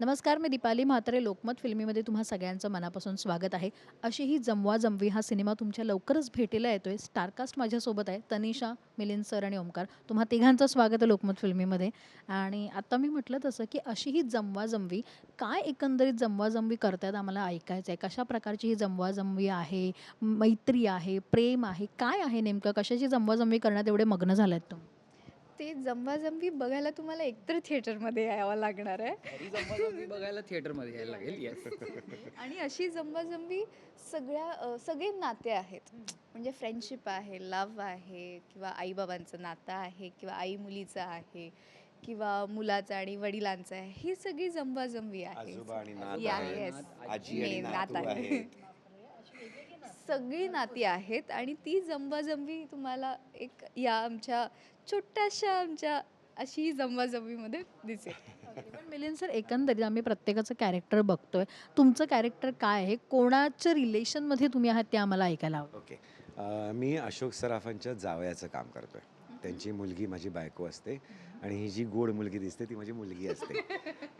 नमस्कार मी दीपाली म्हात्रे लोकमत फिल्मीमध्ये तुम्हा सगळ्यांचं मनापासून स्वागत आहे. अशी ही जमवा जमवी हा सिनेमा तुमच्या लवकरच भेटीला येतोय. स्टारकास्ट माझ्यासोबत आहे तनिषा मिलिंद सर आणि ओमकार. तुम्हा तिघांचं स्वागत आहे लोकमत फिल्मीमध्ये. आणि आता मी म्हटलं तसं की अशी ही जमवा जमवी काय एकंदरीत जमवा जमवी करतायत आम्हाला ऐकायचं आहे कशा प्रकारची ही जमवा जमवी आहे? मैत्री आहे? प्रेम आहे? काय आहे नेमकं? कशाची जमवा जमवी करण्यात एवढे मग्न झालेत तुम्ही? ते जमवाजमवी बघायला तुम्हाला एकतर थिएटरमध्ये यावं लागणार आहे. जमवाजमवी बघायला थिएटरमध्ये यायला लागेल येस आणि अशी जमवाजमवी सगळ्या सगळे नाते आहेत. म्हणजे फ्रेंडशिप आहे लव आहे किंवा आईबाबांचं नातं आहे किंवा आई मुलीचं आहे किंवा मुलाचं आणि वडिलांचं आहे. ही सगळी जमवाजमवी आहे. नात आहे. सगळी नाती आहेत आणि ती जमवाजमवी तुम्हाला एक या आमच्या छोट्याशा आमच्या अशी जमवाजमवीमध्ये दिसेल. पण मिलिंद सर एकंदरीत आम्ही प्रत्येकाचं कॅरेक्टर बघतोय. तुमचं कॅरेक्टर काय आहे? कोणाच्या रिलेशनमध्ये तुम्ही आहात ते आम्हाला ऐकायला हवं ओके अं, मी अशोक सराफांच्या जावयाचं काम करतोय. त्यांची मुलगी माझी बायको असते. आणि ही जी गोड मुलगी दिसते ती माझी मुलगी असते.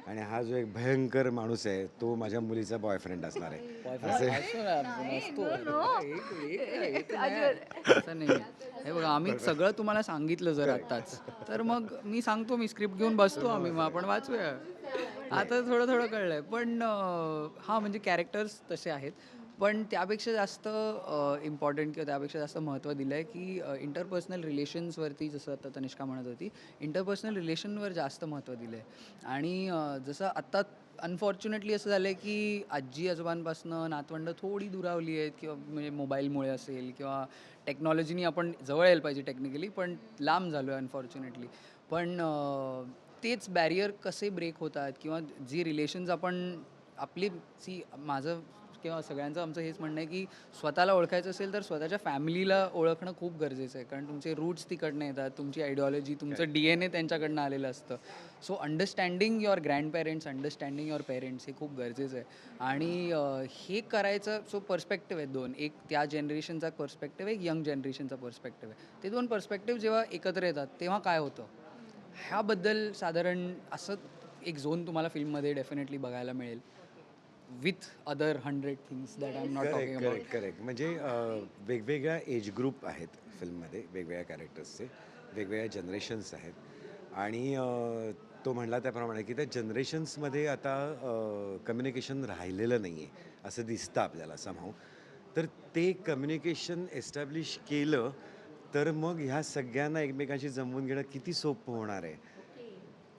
आणि हा जो एक भयंकर माणूस आहे तो माझ्या मुलीचा बॉयफ्रेंड असणार आहे. असे नाही हे बघा आम्ही सगळं तुम्हाला सांगितलं जर आत्ताच. तर मग मी सांगतो मी स्क्रिप्ट घेऊन बसतो आम्ही मग आपण वाचूया. आता थोडं थोडं कळलंय. पण हा म्हणजे कॅरेक्टर्स तसे आहेत. पण त्यापेक्षा जास्त इम्पॉर्टंट किंवा त्यापेक्षा जास्त महत्त्व दिलं आहे की इंटरपर्सनल रिलेशन्सवरती जसं आता तनिष्का म्हणत होती इंटरपर्सनल रिलेशनवर जास्त महत्त्व दिलं आहे आणि जसं आत्ता अनफॉर्च्युनेटली असं झालं आहे की आजी आजोबांपासनं नातवंड थोडी दुरावली आहेत किंवा म्हणजे मोबाईलमुळे असेल किंवा टेक्नॉलॉजीनी आपण जवळ यायला पाहिजे टेक्निकली पण लांब झालो आहे अनफॉर्च्युनेटली पण तेच बॅरियर कसे ब्रेक होतात किंवा जी रिलेशन्स आपण आपली सी माझं किंवा सगळ्यांचं आमचं हेच म्हणणं आहे की स्वतःला ओळखायचं असेल तर स्वतःच्या फॅमिलीला ओळखणं खूप गरजेचं आहे. कारण तुमचे रूट्स तिकडनं येतात तुमची आयडिओलॉजी तुमचं डी एन ए त्यांच्याकडनं आलेलं असतं. So understanding your grand parents understanding your parents हे खूप गरजेचं आहे. आणि हे करायचं सो पर्स्पेक्टिव्ह आहेत दोन. एक त्या जनरेशनचा पर्स्पेक्टिव्ह एक यंग जनरेशनचा पर्स्पेक्टिव्ह आहे. ते दोन पर्स्पेक्टिव्ह जेव्हा एकत्र येतात तेव्हा काय होतं? ह्याबद्दल साधारण असं एक झोन तुम्हाला फिल्ममध्ये डेफिनेटली बघायला मिळेल. With other hundred things that I am not talking correct about correct correct म्हणजे अं, वेगवेगळ्या एज ग्रुप आहेत फिल्ममध्ये वेगवेगळ्या कॅरेक्टर्सचे वेगवेगळ्या जनरेशन्स आहेत. आणि अं, तो म्हणला त्याप्रमाणे की त्या जनरेशन्समध्ये आता कम्युनिकेशन राहिलेलं नाही आहे असं दिसतं आपल्याला समहाव तर ते कम्युनिकेशन एस्टॅब्लिश केलं तर मग ह्या सगळ्यांना एकमेकांशी जमवून घेणं किती सोपं होणार आहे?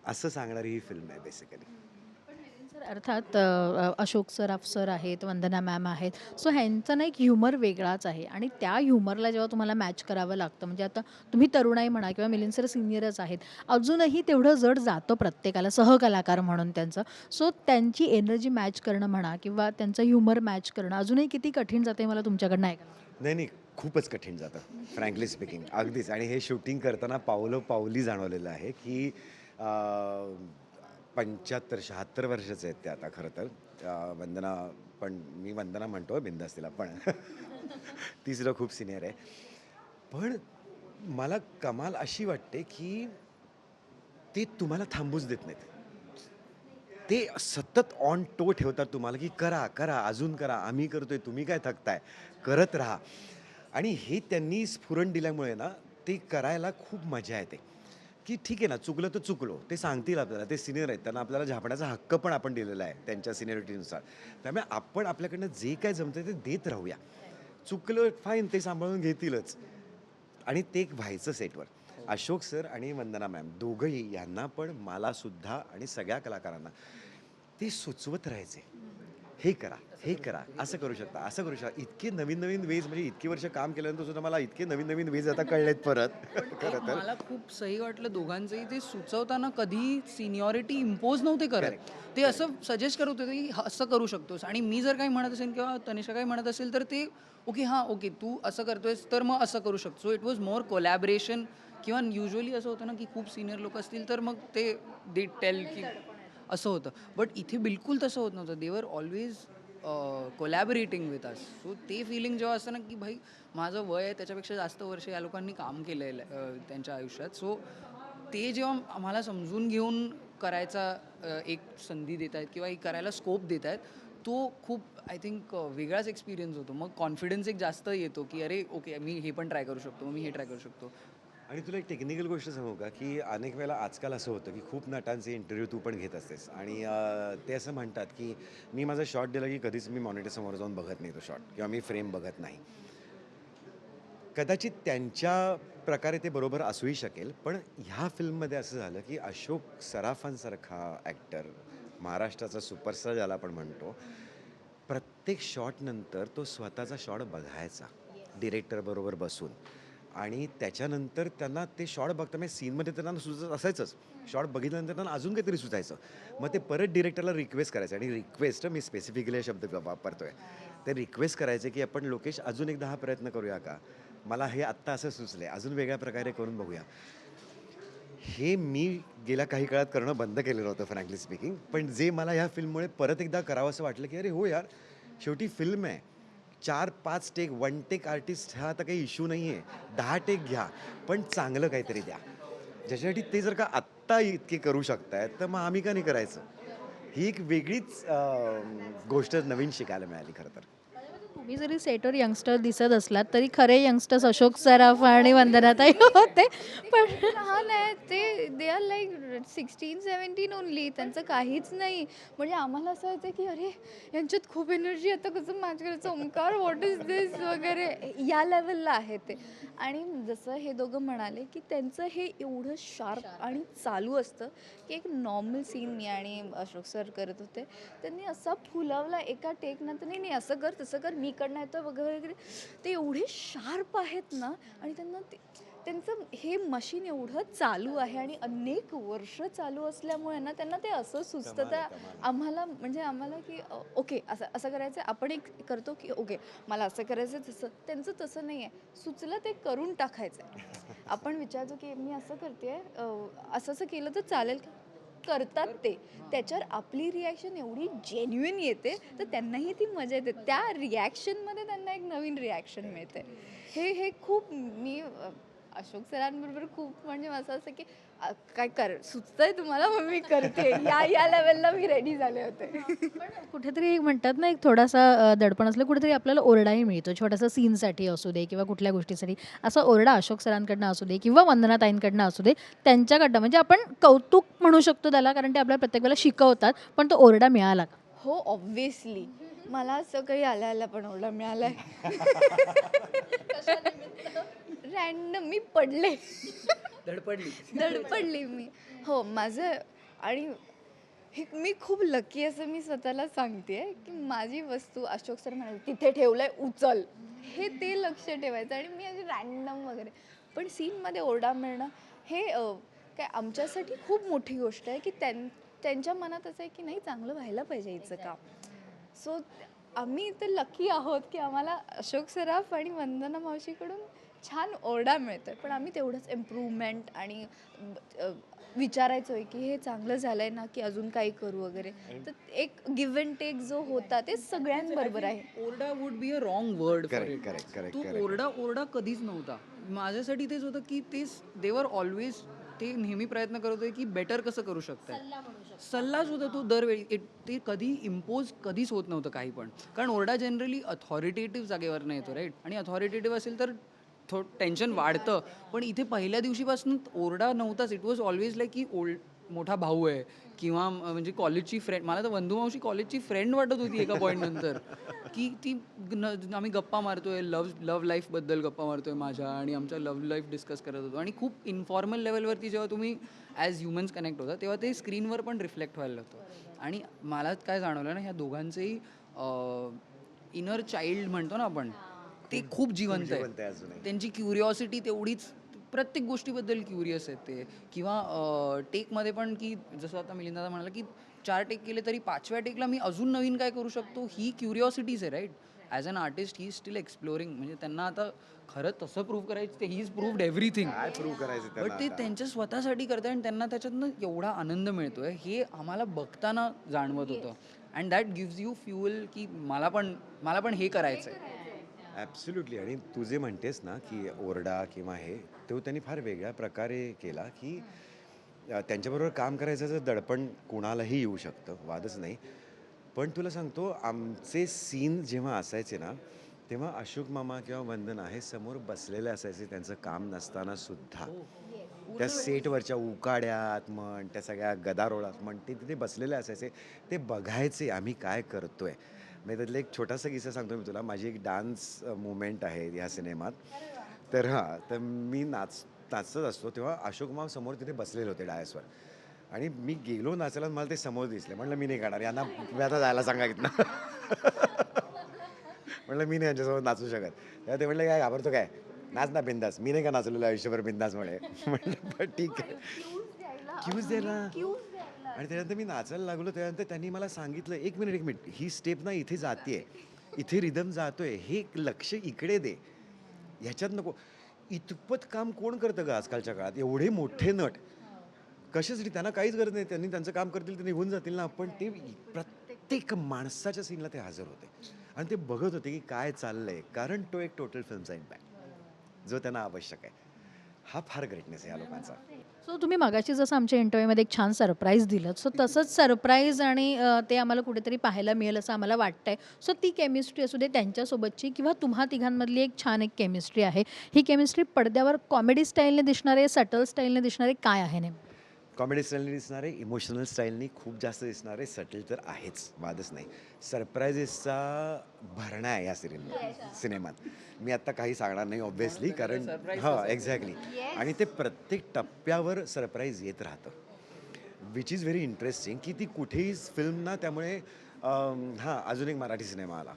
असं सांगणारी ही फिल्म आहे बेसिकली अर्थात अशोक सराफ सर आहेत वंदना मॅम आहेत. सो ह्यांचा ना एक ह्युमर वेगळाच आहे. आणि त्या ह्युमरला जेव्हा तुम्हाला मॅच करावं लागतं म्हणजे आता तुम्ही तरुणाई म्हणा किंवा मिलिंद सर सिनियरच आहेत अजूनही तेवढं जड जातं प्रत्येकाला सहकलाकार म्हणून त्यांचं. सो त्यांची एनर्जी मॅच करणं म्हणा किंवा त्यांचं ह्युमर मॅच करणं अजूनही किती कठीण जाते मला तुमच्याकडनं ऐकायला नाही नाही खूपच कठीण जातं फ्रँकली स्पीकिंग अगदीच. आणि हे शूटिंग करताना पावलं पावली जाणवलेलं आहे की पंच्याहत्तर शहात्तर वर्षाचे आहेत ते आता खरं तर. वंदना पण मी वंदना म्हणतो बिंदास तिला पण ती सुद्धा खूप सिनियर आहे. पण मला कमाल अशी वाटते की ते तुम्हाला थांबूच देत नाहीत. ते सतत ऑन टो ठेवतात तुम्हाला की करा करा अजून करा आम्ही करतोय तुम्ही काय थकताय? करत राहा. आणि हे त्यांनी स्फुरण दिल्यामुळे ना ते करायला खूप मजा येते. की ठीक आहे ना चुकलं तर चुकलो. ते सांगतील आपल्याला ते सिनियर आहेत. त्यांना आपल्याला झापण्याचा हक्क पण आपण दिलेला आहे त्यांच्या सिनियरिटीनुसार त्यामुळे आपण आपल्याकडनं जे काय जमतं ते देत राहूया. चुकलं फाईन ते सांभाळून घेतीलच. आणि ते एक व्हायचं सेटवर अशोक सर आणि वंदना मॅम दोघंही यांना पण मलासुद्धा आणि सगळ्या कलाकारांना ते सुचवत राहायचे. हे करा हे करा. असं करू शकता असं करू शकता. इतके नवीन नवीन वेज म्हणजे इतकी वर्ष काम केल्यानंतर सुद्धा मला इतके नवीन नवीन वेज आता कळलेत परत. खरं तर. मला खूप सही वाटलं दोघांचंही ते सुचवताना कधी सिनियरिटी इम्पोज नव्हते करत. ते असं सजेस्ट करत होते की असं करू शकतोस. आणि मी जर काही म्हणत असेल किंवा तनिषा काही म्हणत असेल तर ते ओके हां ओके तू असं करतोयस तर मग असं करू शकतो. So it was more collaboration किंवा युजली असं होतं ना की खूप सिनियर लोक असतील तर मग ते दे टेल की असं होतं. बट इथे बिलकुल तसं होत नव्हतं. They're always collaborating with us so ते फिलिंग जेव्हा असतं ना की भाई माझं वय आहे त्याच्यापेक्षा जास्त वर्ष या लोकांनी काम केलेलं आहे त्यांच्या आयुष्यात. सो ते जेव्हा आम्हाला समजून घेऊन करायचा एक संधी देत आहेत किंवा एक करायला स्कोप देत आहेत तो खूप आय थिंक वेगळाच एक्सपिरियन्स होतो. मग कॉन्फिडन्स एक जास्त येतो की अरे ओके मी हे पण ट्राय करू शकतो मी हे ट्राय करू शकतो. आणि तुला एक टेक्निकल गोष्ट सांगू का की अनेक वेळेला आजकाल असं होतं की खूप नटांचे इंटरव्ह्यू तू पण घेत असतेस. आणि ते असं म्हणतात की मी माझा शॉट दिला की कधीच मी मॉनिटर समोर जाऊन बघत नाही तो शॉट किंवा मी फ्रेम बघत नाही. कदाचित त्यांच्या प्रकारे ते बरोबर असूही शकेल पण ह्या फिल्ममध्ये असं झालं की अशोक सराफांसारखा ॲक्टर महाराष्ट्राचा सुपरस्टार ज्याला आपण म्हणतो प्रत्येक शॉटनंतर तो स्वतःचा शॉट बघायचा. डिरेक्टरबरोबर बसून. आणि त्याच्यानंतर त्यांना ते शॉट बघता म्हणजे सीनमध्ये त्यांना सुचत असायचंच. शॉट बघितल्यानंतर त्यांना अजून काहीतरी सुचायचं. मग ते परत डिरेक्टरला रिक्वेस्ट करायचं आणि रिक्वेस्ट मी स्पेसिफिकली हा शब्द वापरतोय. ते रिक्वेस्ट करायचे की आपण लोकेश अजून एकदा हा प्रयत्न करूया का? मला हे आत्ता असं सुचलं आहे अजून वेगळ्या प्रकारे करून बघूया. हे मी गेल्या काही काळात करणं बंद केलेलं होतं फ्रँकली स्पीकिंग पण जे मला ह्या फिल्ममुळे परत एकदा करावं असं वाटलं की अरे हो यार शेवटी फिल्म आहे. चार पाच टेक वन टेक आर्टिस्ट हा आता काही इश्यू नाही आहे दहा टेक घ्या पण चांगलं काहीतरी द्या. ज्याच्यासाठी ते जर का आत्ता इतके करू शकतायत तर मग आम्ही का नाही करायचं? ही एक वेगळीच गोष्ट नवीन शिकायला मिळाली खरं तर. तुम्ही जरी सेटवर यंगस्टर दिसत असलात तरी खरे यंगस्टर्स अशोक सराफ आणि वंदनाताई होते. पण लहान आहे ते they are like sixteen seventeen only त्यांचं काहीच नाही. म्हणजे आम्हाला असं होतं की अरे यांच्यात खूप एनर्जी आता कसं माझ्याकडे करायचं? ओंकार व्हॉट इज दिस वगैरे. या लेवलला आहे ते. आणि जसं हे दोघं म्हणाले की त्यांचं हे एवढं शार्प आणि चालू असतं की एक नॉर्मल सीन मी आणि अशोक सर करत होते. त्यांनी असा फुलवला एका टेकनं तर नाही नाही असं कर तसं कर मी कडनं येतं वगैरे वगैरे. ते एवढे शार्प आहेत ना आणि त्यांना ते त्यांचं हे मशीन एवढं चालू आहे आणि अनेक वर्ष चालू असल्यामुळे ना त्यांना ते असं सुचतं. तर. आम्हाला म्हणजे आम्हाला की ओके असं असं करायचं आपण एक करतो की ओके मला असं करायचं तसं. त्यांचं तसं नाही आहे. सुचलं ते करून टाकायचं आहे आपण विचारतो की मी असं करते असं असं केलं तर चालेल का? करतात ते. त्याच्यावर आपली रिॲक्शन एवढी जेन्युइन येते तर त्यांनाही ती मजा येते. त्या रिॲक्शनमध्ये त्यांना एक नवीन रिॲक्शन मिळते. हे हे खूप मी अशोक सरांबरोबर खूप म्हणजे असं असं की अ, काय कर सुचतंय तुम्हाला मग मी करते. या या लेवलला मी रेडी झाले होते. पण कुठेतरी एक म्हणतात ना एक थोडासा अ, दडपण असलं कुठेतरी आपल्याला ओरडाही मिळतो. छोटासा सीनसाठी असू दे किंवा कुठल्या गोष्टीसाठी. असा ओरडा अशोक सरांकडनं असू दे किंवा वंदनाताईंकडनं असू दे त्यांच्याकडनं. म्हणजे आपण कौतुक म्हणू शकतो त्याला कारण ते आपल्याला प्रत्येक वेळेला शिकवतात पण तो ओरडा मिळाला का? हो ऑब्विसली मला असं काही आल्या आल्या पण ओरडा मिळालाय. रॅन्डम मी पडले. धडपडली. धडपडली मी. हो माझं आणि हे मी खूप लकी असं मी स्वतःला सांगते की माझी वस्तू अशोक सर म्हणाले तिथे ठेवलंय उचल. हे ते लक्ष ठेवायचं आणि मी अशी रॅन्डम वगैरे. पण सीनमध्ये ओरडा मिळणं हे काय आमच्यासाठी खूप मोठी गोष्ट आहे की त्यां त्यांच्या मनात असं आहे की नाही चांगलं व्हायला पाहिजे हिचं काम. सो आम्ही तर लकी आहोत की आम्हाला अशोक सराफ आणि वंदना मावशीकडून छान ओरडा मिळतोय पण आम्ही तेवढंच इम्प्रूव्हमेंट आणि विचारायचो आहे की हे चांगलं झालंय ना की अजून काही करू वगैरे. तर एक गिव्ह अँड टेक जो होता ते सगळ्यांबरोबर आहे. ओरडा would be a wrong word तो. ओरडा ओरडा कधीच नव्हता. माझ्यासाठी तेच होतं की तेच देवर ऑलवेज ते नेहमी प्रयत्न करत होते की बेटर कसं करू शकतात सल्लाच होता तो दरवेळी. ते कधी इम्पोज कधीच होत नव्हतं काही पण. कारण ओरडा जनरली अथॉरिटेटिव्ह जागेवरनं येतो राईट आणि अथॉरिटेटिव्ह असेल तर थोडं टेन्शन वाढतं. पण इथे पहिल्या दिवशीपासून ओरडा नव्हताच. इट वॉज ऑलवेज लाईक की ओल्ड मोठा भाऊ आहे. किंवा म्हणजे कॉलेजची फ्रेंड मला तर बंधुमावशी मावशी कॉलेजची फ्रेंड वाटत होती एका पॉईंट नंतर. की ती न- आम्ही गप्पा मारतोय लव्ह लव्ह लाईफबद्दल गप्पा मारतोय माझ्या आणि आमच्या लव्ह लाईफ डिस्कस करत होतो. आणि खूप इन्फॉर्मल लेवलवरती जेव्हा तुम्ही ॲज ह्युमन्स कनेक्ट होता तेव्हा ते स्क्रीनवर पण रिफ्लेक्ट व्हायला लागतं. आणि मला काय जाणवलं ना ह्या दोघांचंही इनर चाइल्ड म्हणतो ना आपण ते खूप जिवंत जिवंत आहे. आहे अजूनही. त्यांची क्युरिओसिटी तेवढीच प्रत्येक गोष्टीबद्दल क्युरियस आहेत ते. किंवा टेकमध्ये पण की जसं आता मिलिंदा म्हणाला की चार टेक केले तरी पाचव्या टेकला मी अजून नवीन काय करू शकतो ही क्युरिओसिटीज आहे right as an artist he still exploring म्हणजे त्यांना आता खरं तसं प्रूव्ह करायचं ते ही इज प्रूव्ड एव्हरीथिंग काय प्रूव्ह करायचं बट त्यांना ते आता? त्यांच्या स्वतःसाठी करतात आणि त्यांना त्याच्यातनं एवढा आनंद मिळतोय हे आम्हाला बघताना जाणवत होतं. And that gives you fuel की मला पण मला पण हे करायचं आहे ॲब्सुल्युटली आणि तू जे म्हणतेस ना की ओरडा किंवा हे तो त्यांनी फार वेगळ्या प्रकारे केला की त्यांच्याबरोबर काम करायचं दडपण कुणालाही येऊ शकतं वादच नाही. पण तुला सांगतो आमचे सीन जेव्हा असायचे ना तेव्हा अशोक मामा किंवा वंदना हे समोर बसलेले असायचे त्यांचं काम नसताना सुद्धा. त्या सेटवरच्या उकाड्यात म्हण त्या सगळ्या गदारोळात म्हण ते तिथे बसलेले असायचे. ते बघायचे आम्ही काय करतोय? म्हणजे त्यातला एक छोटासा किस्सा सांगतो मी तुला. माझी एक डान्स मुवमेंट आहे ह्या सिनेमात. तर हां तर मी नाच नाचत असतो तेव्हा अशोक माव समोर तिथे बसलेले होते डायसवर. आणि मी गेलो नाचायला मला ते समोर दिसले. म्हणलं मी नाही गाणार यांना मी आता जायला सांगा इथनं. म्हणलं मी नाही यांच्यासोबत नाचू शकत. तेव्हा ते म्हणलं काय घाबरतो काय? नाच ना बिंदास. मी नाही का नाचलेलो आयुष्यभर बिंदास म्हणे म्हणलं पण ठीक आहे. क्यूज द्यायला. आणि त्यानंतर मी नाचायला लागलो त्यानंतर त्यांनी मला सांगितलं एक मिनिट एक मिनिट ही स्टेप ना इथे जाते इथे रिदम जातोय. हे लक्ष इकडे दे. ह्याच्यात नको. इतपत काम कोण करतं का आजकालच्या काळात? एवढे मोठे नट. कशासाठी? त्यांना काहीच गरज नाही. त्यांनी त्यांचं काम करतील ते निघून जातील ना. पण ते प्रत्येक माणसाच्या सीनला ते हजर होते. आणि ते बघत होते की काय चाललंय. कारण तो एक टोटल फिल्मचा इम्पॅक्ट जो त्यांना आवश्यक आहे. हा फार ग्रेटनेस आहे या लोकांचा. सो तुम्ही मगाशी जसं आमच्या इंटरव्ह्यूमध्ये एक छान सरप्राईज दिलं. सो तसंच सरप्राईज आणि अ, ते आम्हाला कुठेतरी पाहायला मिळेल असं आम्हाला वाटतंय. सो ती केमिस्ट्री असू दे त्यांच्यासोबतची किंवा तुम्हा तिघांमधली एक छान एक केमिस्ट्री आहे. ही केमिस्ट्री पडद्यावर कॉमेडी स्टाईलने दिसणारे सटल स्टाईलने दिसणारे काय आहे नेमकं? कॉमेडी स्टाईलने दिसणारे इमोशनल स्टाईलनी खूप जास्त दिसणारे सटल तर आहेच वादच नाही. सरप्रायझेसचा भरणा आहे या सिनेमा सिनेमात. मी आत्ता काही सांगणार नाही ऑब्व्हियसली कारण हां एक्झॅक्टली आणि ते प्रत्येक टप्प्यावर सरप्राईज येत राहतं. विच इज व्हेरी इंटरेस्टिंग की ती कुठेही फिल्म ना त्यामुळे हां अजून एक मराठी सिनेमा आला.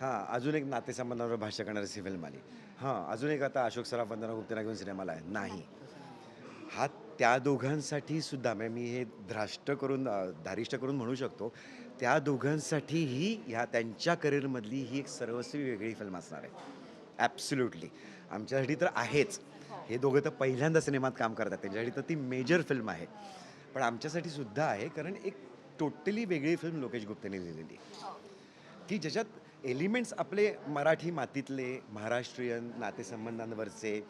हां अजून एक नातेसंबंधावर भाष्य करणारी फिल्म आली. हां अजून एक आता अशोक सराफ वंदना गुप्तेना घेऊन सिनेमा आला आहे. नाही. हा त्या दोघांसाठी सुद्धा म्हणजे मी हे द्राष्ट करून धारिष्ट करून म्हणू शकतो त्या दोघांसाठीही ह्या त्यांच्या करिअरमधली ही एक सर्वस्वी वेगळी फिल्म असणार आहे. ॲब्सुल्युटली आमच्यासाठी तर आहेच. हे दोघं तर पहिल्यांदा सिनेमात काम करतात. त्यांच्यासाठी तर ती मेजर फिल्म आहे. पण आमच्यासाठी सुद्धा आहे कारण एक टोटली वेगळी फिल्म लोकेश गुप्तेने लिहिलेली की ज्याच्यात एलिमेंट्स आपले मराठी मातीतले महाराष्ट्रीयन नातेसंबंधांवरचे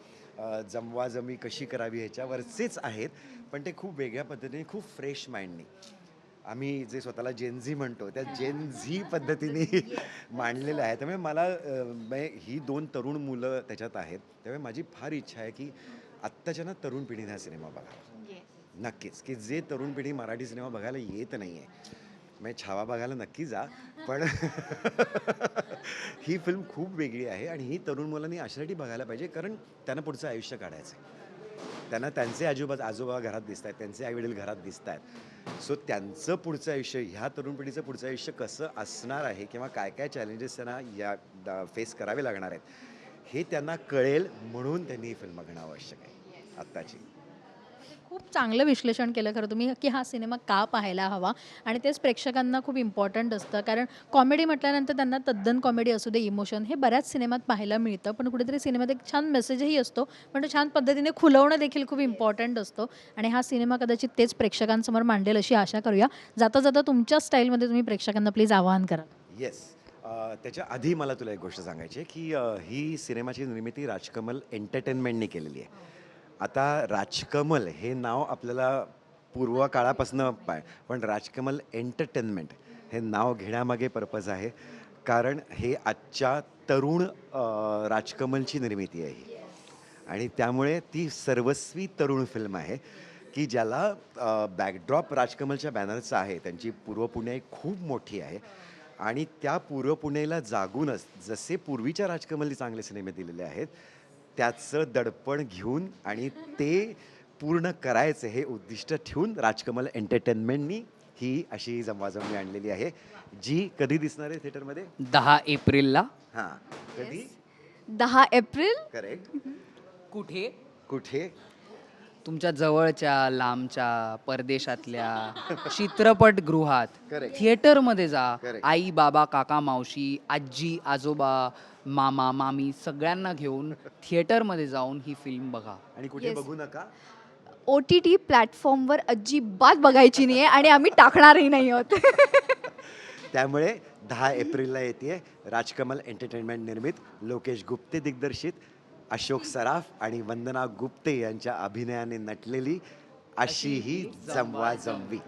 जमवाजमी कशी करावी ह्याच्यावरचेच आहेत पण ते खूप वेगळ्या पद्धतीने खूप फ्रेश माइंडनी आम्ही जे स्वतःला जेनझी म्हणतो त्या जेनझी पद्धतीने मांडलेलं आहे त्यामुळे मला ही दोन तरुण मुलं त्याच्यात आहेत. त्यामुळे माझी फार इच्छा आहे की आत्ताच्या ना तरुण पिढीने हा सिनेमा बघावा. नक्कीच की जे तरुण पिढी मराठी सिनेमा बघायला येत नाही आहे म्हणजे छावा बघायला नक्की जा. पण ही फिल्म खूप वेगळी आहे आणि ही तरुण मुलांनी अशासाठी बघायला पाहिजे कारण त्यांना पुढचं आयुष्य काढायचं आहे त्यांना त्यांचे आजोबा आजोबा घरात दिसत आहेत त्यांचे आईवडील घरात दिसत आहेत सो त्यांचं पुढचं आयुष्य ह्या तरुण पिढीचं पुढचं आयुष्य कसं असणार आहे किंवा काय काय चॅलेंजेस त्यांना या फेस करावे लागणार आहेत हे त्यांना कळेल म्हणून त्यांनी ही फिल्म बघणं आवश्यक आहे आत्ताची. खूप चांगलं विश्लेषण केलं खरं तुम्ही की हा सिनेमा का पाहायला हवा? आणि तेच प्रेक्षकांना खूप इम्पॉर्टंट असतं. कारण कॉमेडी म्हटल्यानंतर त्यांना तद्दन कॉमेडी असू दे इमोशन हे बऱ्याच सिनेमात पाहायला मिळतं. पण कुठेतरी सिनेमात एक छान मेसेजही असतो. पण तो छान पद्धतीने खुलवणं देखील खूप इम्पॉर्टंट असतो. आणि हा सिनेमा कदाचित तेच प्रेक्षकांसमोर मांडेल अशी आशा करूया. जाता जाता तुमच्या स्टाईलमध्ये तुम्ही प्रेक्षकांना प्लीज आवाहन करा. येस त्याच्या आधी मला तुला एक गोष्ट सांगायची आहे की ही सिनेमाची निर्मिती राजकमल एंटरटेनमेंटने केलेली आहे. आता राजकमल हे नाव आपल्याला पूर्व काळापासून पाय पण राजकमल एंटरटेनमेंट हे नाव घेण्यामागे पर्पज आहे. कारण हे आजच्या तरुण राजकमलची निर्मिती आहे ही. आणि त्यामुळे ती सर्वस्वी तरुण फिल्म आहे की ज्याला बॅकड्रॉप राजकमलच्या बॅनरचा आहे. त्यांची पूर्व पुणे खूप मोठी आहे. आणि त्या पूर्व पुणेला जागूनच जसे पूर्वीच्या राजकमलने चांगले सिनेमे दिलेले आहेत त्याचं दडपण घेऊन आणि ते पूर्ण करायचं हे उद्दिष्ट ठेवून राजकमल एंटरटेनमेंटनी ही अशी जमवाजमवी आणलेली आहे जी कधी दिसणार आहे थिएटरमध्ये? दहा एप्रिलला. हां कधी? दहा एप्रिल? करेक्ट कुठे? कुठे? तुमच्या जवळच्या लांबच्या परदेशातल्या चित्रपटगृहात Correct. थिएटरमध्ये जा Correct. आई बाबा काका मावशी आजी आजोबा मामा मामी सगळ्यांना घेऊन थिएटरमध्ये जाऊन ही फिल्म बघा आणि कुठे Yes. बघू नका ओ टी टी प्लॅटफॉर्मवर अजिबात बघायची नाही आहे आणि आम्ही टाकणारही नाही आहोत त्यामुळे दहा एप्रिलला येते राजकमल एंटरटेनमेंट निर्मित लोकेश गुप्ते दिग्दर्शित अशोक सराफ आणि वंदना गुप्ते यांच्या अभिनयाने नटलेली अशी ही जमवा जमवी